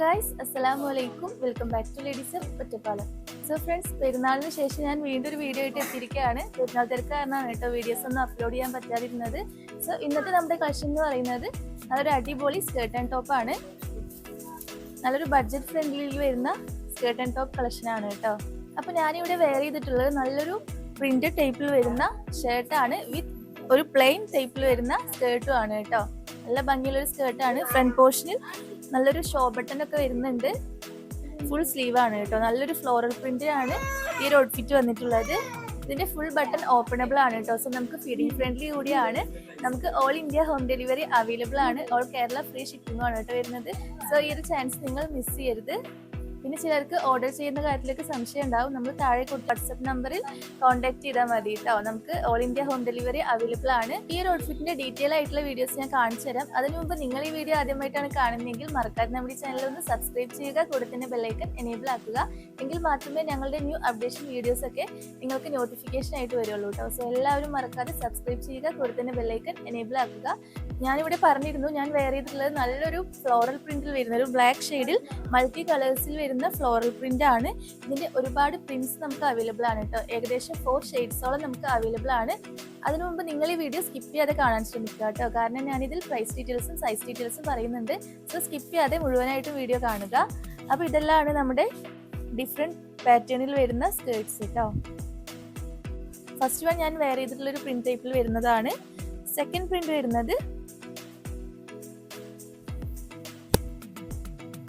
Guys അസ്സലാമു അലൈക്കും welcome back to ladies Ottapalam so friends പെരുന്നാളിന് ശേഷം ഞാൻ വീണ്ടും ഒരു വീഡിയോ ആയിട്ട് എത്തിയിരിക്കുകയാണ്. പെരുന്നാൾ തിരക്ക് കാരണമാണ് കേട്ടോ വീഡിയോസ് ഒന്നും അപ്ലോഡ് ചെയ്യാൻ പറ്റാതിരുന്നത്. സോ ഇന്നത്തെ നമ്മുടെ കളക്ഷൻ എന്ന് പറയുന്നത് നല്ലൊരു അടിപൊളി സ്കേർട്ട് ആൻഡ് ടോപ്പ് ആണ്. നല്ലൊരു ബഡ്ജറ്റ് ഫ്രണ്ട്ലിയിൽ വരുന്ന സ്കേർട്ട് ആൻഡ് ടോപ്പ് കളക്ഷൻ ആണ് കേട്ടോ. അപ്പോൾ ഞാനിവിടെ വെയർ ചെയ്തിട്ടുള്ളത് നല്ലൊരു പ്രിന്റഡ് ടൈപ്പിൽ വരുന്ന ഷർട്ടാണ് വിത്ത് ഒരു പ്ലെയിൻ ടൈപ്പിൽ വരുന്ന സ്കേർട്ടും ആണ് കേട്ടോ. നല്ല ഭംഗിയുള്ള ഒരു സ്കേർട്ടാണ് ഫ്രണ്ട് പോർഷനിൽ നല്ലൊരു ഷോ ബട്ടൺ ഒക്കെ വരുന്നുണ്ട്. ഫുൾ സ്ലീവ് ആണ് കേട്ടോ. നല്ലൊരു ഫ്ലോറൽ പ്രിന്റ് ആണ് ഈ ഒരു ഔട്ട്ഫിറ്റ് വന്നിട്ടുള്ളത്. ഇതിന്റെ ഫുൾ ബട്ടൺ ഓപ്പണബിൾ ആണ് കേട്ടോ. സോ നമുക്ക് ഫീഡിംഗ് ഫ്രണ്ട്ലി കൂടിയാണ്. നമുക്ക് all India home delivery available ആണ്. ഓൾ കേരള ഫ്രീ ഷിപ്പിംഗ് ആണ് കേട്ടോ വരുന്നത്. സോ ഈ ഒരു ചാൻസ് നിങ്ങൾ മിസ് ചെയ്യരുത്. പിന്നെ ചിലർക്ക് ഓർഡർ ചെയ്യുന്ന കാര്യത്തിലേക്ക് സംശയം ഉണ്ടാവും. നമ്മൾ താഴെ വാട്സപ്പ് നമ്പറിൽ കോൺടാക്ട് ചെയ്താൽ മതി കേട്ടോ നമുക്ക് all India home delivery available ആണ്. ഈ ഒരു ഔട്ട്ഫിറ്റിന്റെ ഡീറ്റെയിൽ ആയിട്ടുള്ള വീഡിയോസ് ഞാൻ കാണിച്ചു തരാം. അതിനു മുമ്പ് നിങ്ങൾ ഈ വീഡിയോ ആദ്യമായിട്ടാണ് കാണുന്നതെങ്കിൽ മറക്കാതെ നമ്മുടെ ചാനൽ ഒന്ന് സബ്സ്ക്രൈബ് ചെയ്യുക കൂടെ തന്നെ ബെല്ലൈക്കൻ എനേബിൾ ആക്കുക. എങ്കിൽ മാത്രമേ ഞങ്ങളുടെ ന്യൂ അപ്ഡേഷൻ വീഡിയോസ് ഒക്കെ നിങ്ങൾക്ക് നോട്ടിഫിക്കേഷൻ ആയിട്ട് വരുള്ളൂ കേട്ടോ സോ എല്ലാവരും മറക്കാതെ സബ്സ്ക്രൈബ് ചെയ്യുക കൂടെ തന്നെ ബെല്ലൈക്കൻ എനേബിൾ ആക്കുക. ഞാനിവിടെ പറഞ്ഞിരുന്നു ഞാൻ വെയർ ചെയ്തിട്ടുള്ളത് നല്ലൊരു ഫ്ലോറൽ പ്രിന്റിൽ വരുന്ന ഒരു ബ്ലാക്ക് ഷെയ്ഡിൽ മൾട്ടി കളേഴ്സിൽ വരുന്ന ഫ്ലോറൽ പ്രിന്റ് ആണ്. ഇതിന്റെ ഒരുപാട് പ്രിന്റ്സ് നമുക്ക് അവൈലബിൾ ആണ് കേട്ടോ. ഏകദേശം ഫോർ ഷെയ്ഡ്സോളം നമുക്ക് അവൈലബിൾ ആണ്. അതിനു മുമ്പ് നിങ്ങൾ ഈ വീഡിയോ സ്കിപ്പ് ചെയ്യാതെ കാണാൻ ശ്രമിക്കുക കേട്ടോ. കാരണം ഞാൻ ഇതിൽ പ്രൈസ് ഡീറ്റെയിൽസും സൈസ് ഡീറ്റെയിൽസും പറയുന്നുണ്ട്. സോ സ്കിപ്പ് ചെയ്യാതെ മുഴുവനായിട്ട് വീഡിയോ കാണുക. അപ്പോൾ ഇതെല്ലാമാണ് നമ്മുടെ ഡിഫറെന്റ് പാറ്റേണിൽ വരുന്ന സ്കേർട്സ് കേട്ടോ. ഫസ്റ്റ് വൺ ഞാൻ വെയർ ചെയ്തിട്ടുള്ള ഒരു പ്രിന്റ് ടൈപ്പിൽ വരുന്നതാണ്. സെക്കൻഡ് പ്രിന്റ് വരുന്നത്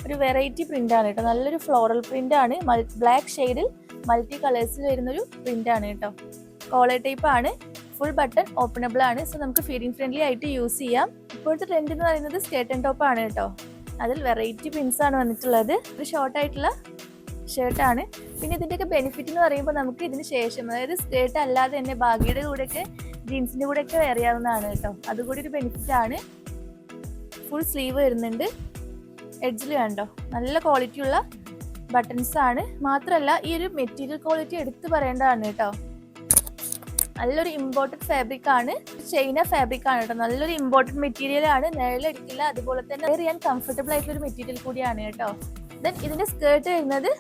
ഒരു വെറൈറ്റി പ്രിന്റ് ആണ് കേട്ടോ. നല്ലൊരു ഫ്ലോറൽ പ്രിന്റ് ആണ്. ബ്ലാക്ക് ഷെയ്ഡിൽ മൾട്ടി കളേഴ്സിൽ വരുന്നൊരു ആണ് കേട്ടോ. കോളർ ടൈപ്പ് ആണ്. ഫുൾ ബട്ടൺ ഓപ്പണബിൾ ആണ്. സോ നമുക്ക് ഫീഡിങ് ഫ്രണ്ട്ലി ആയിട്ട് യൂസ് ചെയ്യാം. ഇപ്പോഴത്തെ ട്രെൻഡ് എന്ന് പറയുന്നത് സ്കേർട്ട് ആൻഡ് ടോപ്പ് ആണ് കേട്ടോ. അതിൽ വെറൈറ്റി പ്രിൻസ് ആണ് വന്നിട്ടുള്ളത്. ഒരു ഷോർട്ടായിട്ടുള്ള ഷർട്ടാണ് പിന്നെ ഇതിന്റെയൊക്കെ ബെനിഫിറ്റ് എന്ന് പറയുമ്പോൾ നമുക്ക് ഇതിന് ശേഷം അതായത് സ്കേർട്ട് അല്ലാതെ തന്നെ ബാഗിയുടെ കൂടെയൊക്കെ ജീൻസിന്റെ കൂടെയൊക്കെ വെയർ ചെയ്യാവുന്നതാണ് കേട്ടോ. അതുകൂടി ഒരു ബെനിഫിറ്റ് ആണ്. ഫുൾ സ്ലീവ് വരുന്നുണ്ട്. എഡ്ജിൽ കണ്ടോ? നല്ല ക്വാളിറ്റി ഉള്ള ബട്ടൺസ് ആണ്. മാത്രമല്ല ഈ ഒരു മെറ്റീരിയൽ ക്വാളിറ്റി എടുത്തു പറയേണ്ടതാണ് കേട്ടോ. നല്ലൊരു ഇമ്പോർട്ടഡ് ഫാബ്രിക് ആണ്. ചൈന ഫാബ്രിക് ആണ് കേട്ടോ. നല്ലൊരു ഇമ്പോർട്ടഡ് മെറ്റീരിയൽ ആണ്. നിഴലെടുക്കില്ല അതുപോലെ തന്നെ വെയർ കംഫർട്ടബിൾ ആയിട്ടുള്ള ഒരു മെറ്റീരിയൽ കൂടിയാണ് കേട്ടോ. ദെൻ ഇതിന്റെ സ്കേർട്ട് വരുന്നത്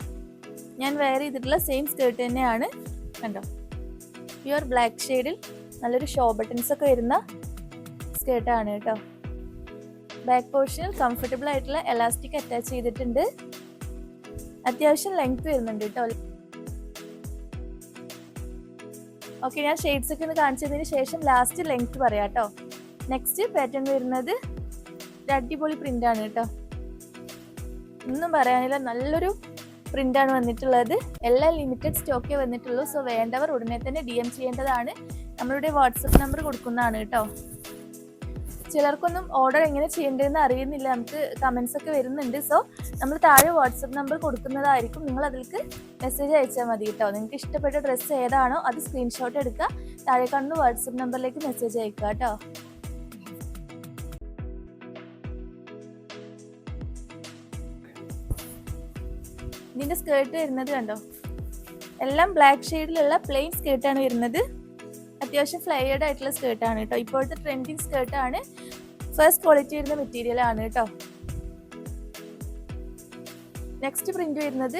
ഞാൻ വെയർ ചെയ്തിട്ടുള്ള സെയിം സ്കേർട്ട് തന്നെയാണ്. കണ്ടോ? പ്യുവർ ബ്ലാക്ക് ഷെയ്ഡിൽ നല്ലൊരു ഷോ ബട്ടൺസ് ഒക്കെ വരുന്ന സ്കേർട്ടാണ് കേട്ടോ. ബാക്ക് പോർഷനിൽ കംഫർട്ടബിൾ ആയിട്ടുള്ള എലാസ്റ്റിക് അറ്റാച്ച് ചെയ്തിട്ടുണ്ട്. അത്യാവശ്യം ലെങ്ത് വരുന്നുണ്ട് കേട്ടോ ഓക്കെ ഞാൻ ഷെയ്ഡ്സ് ഒക്കെ ഒന്ന് കാണിച്ചതിന് ശേഷം ലാസ്റ്റ് ലെങ്ത് പറയാം കേട്ടോ നെക്സ്റ്റ് പാറ്റേൺ വരുന്നത് അടിപൊളി പ്രിന്റ് ആണ് കേട്ടോ ഒന്നും പറയാനില്ല നല്ലൊരു പ്രിന്റ് ആണ് വന്നിട്ടുള്ളത്. എല്ലാം ലിമിറ്റഡ് സ്റ്റോക്കേ വന്നിട്ടുള്ളൂ. സോ വേണ്ടവർ ഉടനെ തന്നെ ഡി എം ചെയ്യേണ്ടതാണ്. നമ്മളുടെ വാട്സപ്പ് നമ്പർ കൊടുക്കുന്നതാണ് കേട്ടോ ചിലർക്കൊന്നും ഓർഡർ എങ്ങനെ ചെയ്യേണ്ടതെന്ന് അറിയുന്നില്ല. നമുക്ക് കമൻസ് ഒക്കെ വരുന്നുണ്ട്. സോ നമ്മൾ താഴെ വാട്സപ്പ് നമ്പർ കൊടുക്കുന്നതായിരിക്കും. നിങ്ങൾ അതിലേക്ക് മെസ്സേജ് അയച്ചാൽ മതി കേട്ടോ. നിങ്ങൾക്ക് ഇഷ്ടപ്പെട്ട ഡ്രസ്സ് ഏതാണോ അത് സ്ക്രീൻഷോട്ട് എടുക്കുക. താഴെ കാണുന്ന വാട്സപ്പ് നമ്പറിലേക്ക് മെസ്സേജ് അയക്കുക കേട്ടോ. ഇതിന്റെ സ്കേർട്ട് വരുന്നത് കണ്ടോ? എല്ലാം ബ്ലാക്ക് ഷെയ്ഡിലുള്ള പ്ലെയിൻ സ്കേർട്ടാണ് വരുന്നത്. അത്യാവശ്യം ഫ്ലെയർഡ് ആയിട്ടുള്ള സ്കേർട്ടാണ് കേട്ടോ ഇപ്പോഴത്തെ ട്രെൻഡിങ് ആണ്. ഫസ്റ്റ് ക്വാളിറ്റി വരുന്ന മെറ്റീരിയൽ ആണ് കേട്ടോ നെക്സ്റ്റ് പ്രിന്റ് വരുന്നത്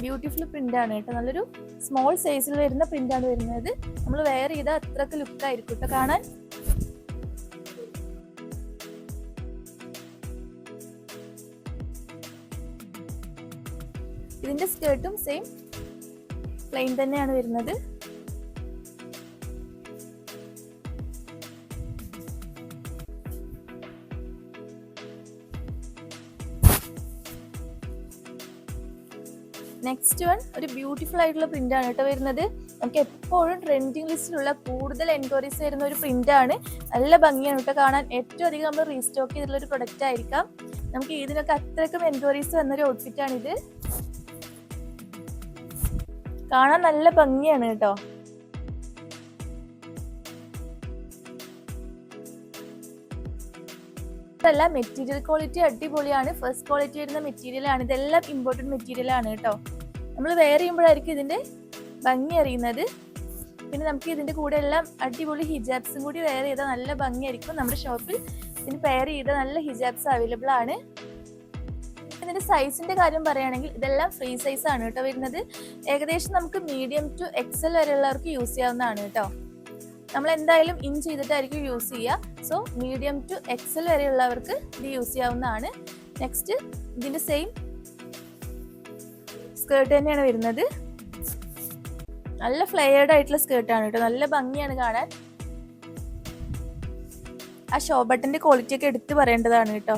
ബ്യൂട്ടിഫുൾ പ്രിന്റ് ആണ് കേട്ടോ നല്ലൊരു സ്മോൾ സൈസിൽ വരുന്ന പ്രിന്റ് ആണ് വരുന്നത്. നമ്മൾ വെയർ ചെയ്ത അത്രയ്ക്ക് ലുക്ക് ആയിരിക്കും കേട്ടോ കാണാൻ. ഇതിന്റെ സ്കേർട്ടും സെയിം പ്ലെയിൻ തന്നെയാണ് വരുന്നത്. നെക്സ്റ്റ് വൺ ഒരു ബ്യൂട്ടിഫുൾ ആയിട്ടുള്ള പ്രിന്റ് ആണ് കേട്ടോ വരുന്നത്. നമുക്ക് എപ്പോഴും ട്രെൻഡിങ് ലിസ്റ്റിലുള്ള കൂടുതൽ എൻക്വയറീസ് വരുന്ന ഒരു പ്രിന്റ് ആണ്. നല്ല ഭംഗിയാണ് കേട്ടോ കാണാൻ. ഏറ്റവും അധികം നമ്മൾ റീസ്റ്റോക്ക് ചെയ്തിട്ടുള്ള ഒരു പ്രൊഡക്റ്റ് ആയിരിക്കാം. നമുക്ക് ഇതിനൊക്കെ അത്രയ്ക്കും എൻക്വയറീസ് വന്നൊരു ഔട്ട്ഫിറ്റ് ആണ് ഇത് കാണാൻ നല്ല ഭംഗിയാണ് കേട്ടോ. അല്ല മെറ്റീരിയൽ ക്വാളിറ്റി അടിപൊളിയാണ്. ഫസ്റ്റ് ക്വാളിറ്റി വരുന്ന മെറ്റീരിയൽ ആണ്. ഇതെല്ലാം ഇമ്പോർട്ടന്റ് മെറ്റീരിയൽ ആണ് കേട്ടോ. നമ്മൾ വെയർ ചെയ്യുമ്പോഴായിരിക്കും ഇതിന്റെ ഭംഗി അറിയുന്നത്. പിന്നെ നമുക്ക് ഇതിന്റെ കൂടെ എല്ലാം അടിപൊളി ഹിജാബ്സും കൂടി വെയർ ചെയ്താൽ നല്ല ഭംഗിയായിരിക്കും. നമ്മുടെ ഷോപ്പിൽ ഇതിന് പെയർ ചെയ്ത നല്ല ഹിജാബ്സ് അവൈലബിൾ ആണ്. ഇതിന്റെ സൈസിന്റെ കാര്യം പറയുകയാണെങ്കിൽ ഇതെല്ലാം ഫ്രീ സൈസ് ആണ് കേട്ടോ വരുന്നത്. ഏകദേശം നമുക്ക് മീഡിയം ടു എക്സൽ വരെയുള്ളവർക്ക് യൂസ് ചെയ്യാവുന്നതാണ് കേട്ടോ. നമ്മൾ എന്തായാലും ഇൻ ചെയ്തിട്ടായിരിക്കും യൂസ് ചെയ്യുക. സോ മീഡിയം ടു എക്സൽ വരെയുള്ളവർക്ക് ഇത് യൂസ് ചെയ്യാവുന്നതാണ്. നെക്സ്റ്റ് ഇതിന്റെ സെയിം സ്കേർട്ട് തന്നെയാണ് വരുന്നത്. നല്ല ഫ്ലെയർഡ് ആയിട്ടുള്ള സ്കേർട്ടാണ് കേട്ടോ. നല്ല ഭംഗിയാണ് കാണാൻ. ആ ഷോ ബട്ടന്റെ ക്വാളിറ്റി ഒക്കെ എടുത്തു പറയേണ്ടതാണ് കേട്ടോ.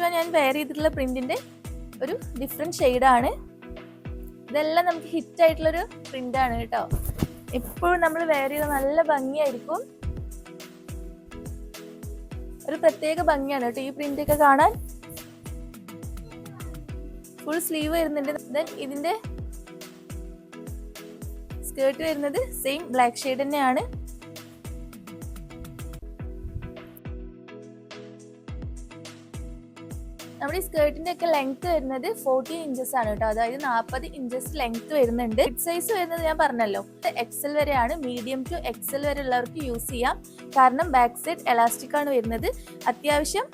നെക്സ്റ്റ് ഞാൻ വെയർ ചെയ്തിട്ടുള്ള പ്രിന്റിന്റെ ഒരു ഡിഫറെന്റ് ഷെയ്ഡാണ് ഇതെല്ലാം നമുക്ക് ഹിറ്റ് ആയിട്ടുള്ള ഒരു പ്രിന്റ് ആണ് കേട്ടോ. എപ്പോഴും നമ്മൾ വെയർ ചെയ്ത നല്ല ഭംഗിയായിരിക്കും. ഒരു പ്രത്യേക ഭംഗിയാണ് കേട്ടോ ഈ പ്രിന്റ് ഒക്കെ കാണാൻ. ഫുൾ സ്ലീവ് വരുന്നുണ്ട്. ദെൻ ഇതിന്റെ സ്കേർട്ട് വരുന്നത് സെയിം ബ്ലാക്ക് ഷെയ്ഡ് തന്നെയാണ്. നമ്മുടെ ഈ സ്കേർട്ടിന്റെ ഒക്കെ ലെങ്ത് വരുന്നത് ഫോർട്ടി ഇഞ്ചസ് ആണ് കേട്ടോ. അതായത് നാൽപ്പത് ഇഞ്ചസ് ലെങ്ത് വരുന്നുണ്ട്. ഹിറ്റ് സൈസ് വരുന്നത് ഞാൻ പറഞ്ഞല്ലോ. എക്സൽ വരെയാണ്. മീഡിയം ടു എക്സൽ വരെ ഉള്ളവർക്ക് യൂസ് ചെയ്യാം. കാരണം ബാക്ക് സൈഡ് എലാസ്റ്റിക് ആണ് വരുന്നത്. അത്യാവശ്യം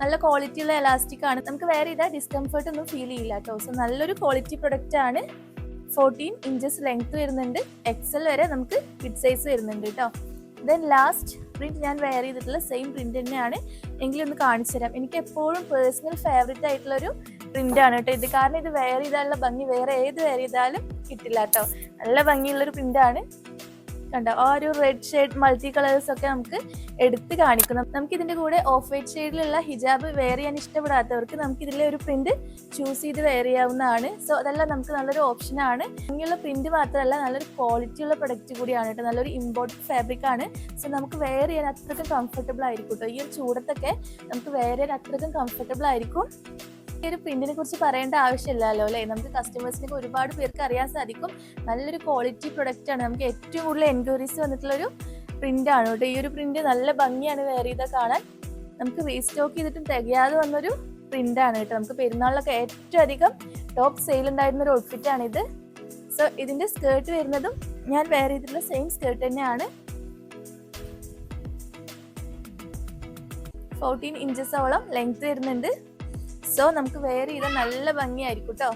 നല്ല ക്വാളിറ്റി ഉള്ള എലാസ്റ്റിക് ആണ്. നമുക്ക് വേറെ ഇതാ ഡിസ്കംഫർട്ട് ഒന്നും ഫീൽ ചെയ്യില്ല കേട്ടോ. സോ നല്ലൊരു ക്വാളിറ്റി പ്രൊഡക്റ്റ് ആണ് ഫോർട്ടീൻ ഇഞ്ചസ് ലെങ്ത് വരുന്നുണ്ട്. എക്സൽ വരെ നമുക്ക് ഹിറ്റ് സൈസ് വരുന്നുണ്ട് കേട്ടോ. ദെൻ ലാസ്റ്റ് പ്രിന്റ് ഞാൻ വെയർ ചെയ്തിട്ടുള്ള സെയിം പ്രിന്റ് തന്നെയാണ്. എങ്കിലും ഒന്ന് കാണിച്ചു തരാം. എനിക്ക് എപ്പോഴും പേഴ്സണൽ ഫേവറേറ്റ് ആയിട്ടുള്ള ഒരു പ്രിന്റ് ആണ് കേട്ടോ ഇത്. കാരണം ഇത് വെയർ ചെയ്താലുള്ള ഭംഗി വേറെ ഏത് വേറെ ചെയ്താലും കിട്ടില്ല കേട്ടോ. നല്ല ഭംഗിയുള്ളൊരു പ്രിന്റ് ആണ്. കണ്ടോ ആ ഒരു റെഡ് ഷെയ്ഡ് മൾട്ടി കളേഴ്സ് ഒക്കെ നമുക്ക് എടുത്ത് കാണിക്കണം. നമുക്ക് ഇതിന്റെ കൂടെ ഓഫ് വൈറ്റ് ഷെയ്ഡിലുള്ള ഹിജാബ് വെയർ ചെയ്യാൻ ഇഷ്ടപ്പെടാത്തവർക്ക് നമുക്ക് ഇതിലെ ഒരു പ്രിന്റ് ചൂസ് ചെയ്ത് വെയർ ചെയ്യാവുന്നതാണ്. സോ അതെല്ലാം നമുക്ക് നല്ലൊരു ഓപ്ഷൻ ആണ്. ഇങ്ങനെയുള്ള പ്രിന്റ് മാത്രമല്ല നല്ലൊരു ക്വാളിറ്റി ഉള്ള പ്രൊഡക്റ്റ് കൂടിയാണ് കേട്ടോ. നല്ലൊരു ഇമ്പോർട്ടന്റ് ഫാബ്രിക് ആണ്. സോ നമുക്ക് വെയർ ചെയ്യാൻ അത്രയ്ക്കും കംഫർട്ടബിൾ ആയിരിക്കും കേട്ടോ. ഈ ഒരു ചൂടത്തൊക്കെ നമുക്ക് വെയർ ചെയ്യാൻ അത്രയ്ക്കും കംഫർട്ടബിൾ ആയിരിക്കും. ഈ ഒരു പ്രിന്റിനെ കുറിച്ച് പറയേണ്ട ആവശ്യമില്ലല്ലോ അല്ലേ? നമുക്ക് കസ്റ്റമേഴ്സിനൊക്കെ ഒരുപാട് പേർക്ക് അറിയാൻ സാധിക്കും. നല്ലൊരു ക്വാളിറ്റി പ്രൊഡക്റ്റ് ആണ്. നമുക്ക് ഏറ്റവും കൂടുതൽ എൻക്വയറീസ് വന്നിട്ടുള്ള ഒരു പ്രിന്റ് ആണ് കേട്ടോ. ഈ ഒരു പ്രിന്റ് നല്ല ഭംഗിയാണ് വെയർ ചെയ്താൽ കാണാൻ. നമുക്ക് റീസ്റ്റോക്ക് ചെയ്തിട്ടും തികയാതെ വന്നൊരു പ്രിന്റ് ആണ് കേട്ടോ. നമുക്ക് പെരുന്നാളിലൊക്കെ ഏറ്റവും അധികം ടോപ്പ് സെയിൽ ഉണ്ടായിരുന്ന ഒരു ഔട്ട്ഫിറ്റ് ഇത്. സോ ഇതിന്റെ സ്കേർട്ട് വരുന്നതും ഞാൻ വെയർ ചെയ്തിട്ടുള്ള സെയിം സ്കേർട്ട് തന്നെയാണ്. ഫോർട്ടീൻ ഇഞ്ചസോളം ലെങ്ത് വരുന്നുണ്ട്. സോ നമുക്ക് വെയർ ചെയ്താൽ നല്ല ഭംഗിയായിരിക്കും കേട്ടോ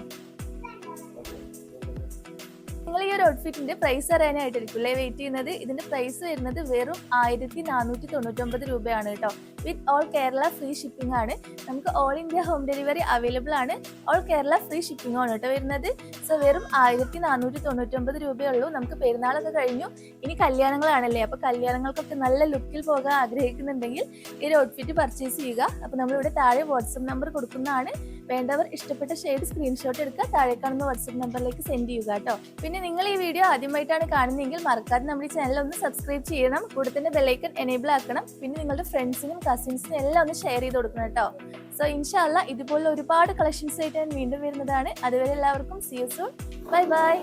നിങ്ങൾ ഈ ഒരു ഔട്ട്ഫിറ്റിന്റെ പ്രൈസ് അറിയാനായിട്ടായിരിക്കും അല്ലേ വെയിറ്റ് ചെയ്യുന്നത്. ഇതിന്റെ പ്രൈസ് വരുന്നത് വെറും ആയിരത്തി നാനൂറ്റി തൊണ്ണൂറ്റൊമ്പത് രൂപയാണ് കേട്ടോ with all Kerala free shipping ആണ്. നമുക്ക് all India home delivery available ആണ്. ഓൾ കേരള ഫ്രീ ഷിപ്പിംഗ് ആണ് കേട്ടോ വരുന്നത്. സോ വെറും ആയിരത്തി നാനൂറ്റി തൊണ്ണൂറ്റൊമ്പത് രൂപയേ ഉള്ളൂ. നമുക്ക് പെരുന്നാളൊക്കെ കഴിഞ്ഞു. ഇനി കല്യാണങ്ങളാണല്ലേ? അപ്പോൾ കല്യാണങ്ങൾക്കൊക്കെ നല്ല ലുക്കിൽ പോകാൻ ആഗ്രഹിക്കുന്നുണ്ടെങ്കിൽ ഈ ഒരു ഔട്ട്ഫിറ്റ് പർച്ചേസ് ചെയ്യുക. അപ്പോൾ നമ്മളിവിടെ താഴെ വാട്സപ്പ് നമ്പർ കൊടുക്കുന്നതാണ്. വേണ്ടവർ ഇഷ്ടപ്പെട്ട ഷെയ്ഡ് സ്ക്രീൻഷോട്ട് എടുക്കുക. താഴെ കാണുന്ന വാട്സപ്പ് നമ്പറിലേക്ക് സെൻഡ് ചെയ്യുക കേട്ടോ. പിന്നെ നിങ്ങൾ ഈ വീഡിയോ ആദ്യമായിട്ടാണ് കാണുന്നതെങ്കിൽ മറക്കാതെ നമ്മുടെ ചാനൽ ഒന്ന് സബ്സ്ക്രൈബ് ചെയ്യണം. കൂടെ തന്നെ ബെലൈക്കൺ എനേബിൾ ആക്കണം. പിന്നെ നിങ്ങളുടെ ഫ്രണ്ട്സിനും കസിൻസിനും എല്ലാം ഒന്ന് ഷെയർ ചെയ്ത് കൊടുക്കണം കേട്ടോ. സോ ഇൻഷാല്ല ഇതുപോലുള്ള ഒരുപാട് കളക്ഷൻസ് ആയിട്ട് ഞാൻ വീണ്ടും വരുന്നതാണ്. അതുവരെ എല്ലാവർക്കും see you bye bye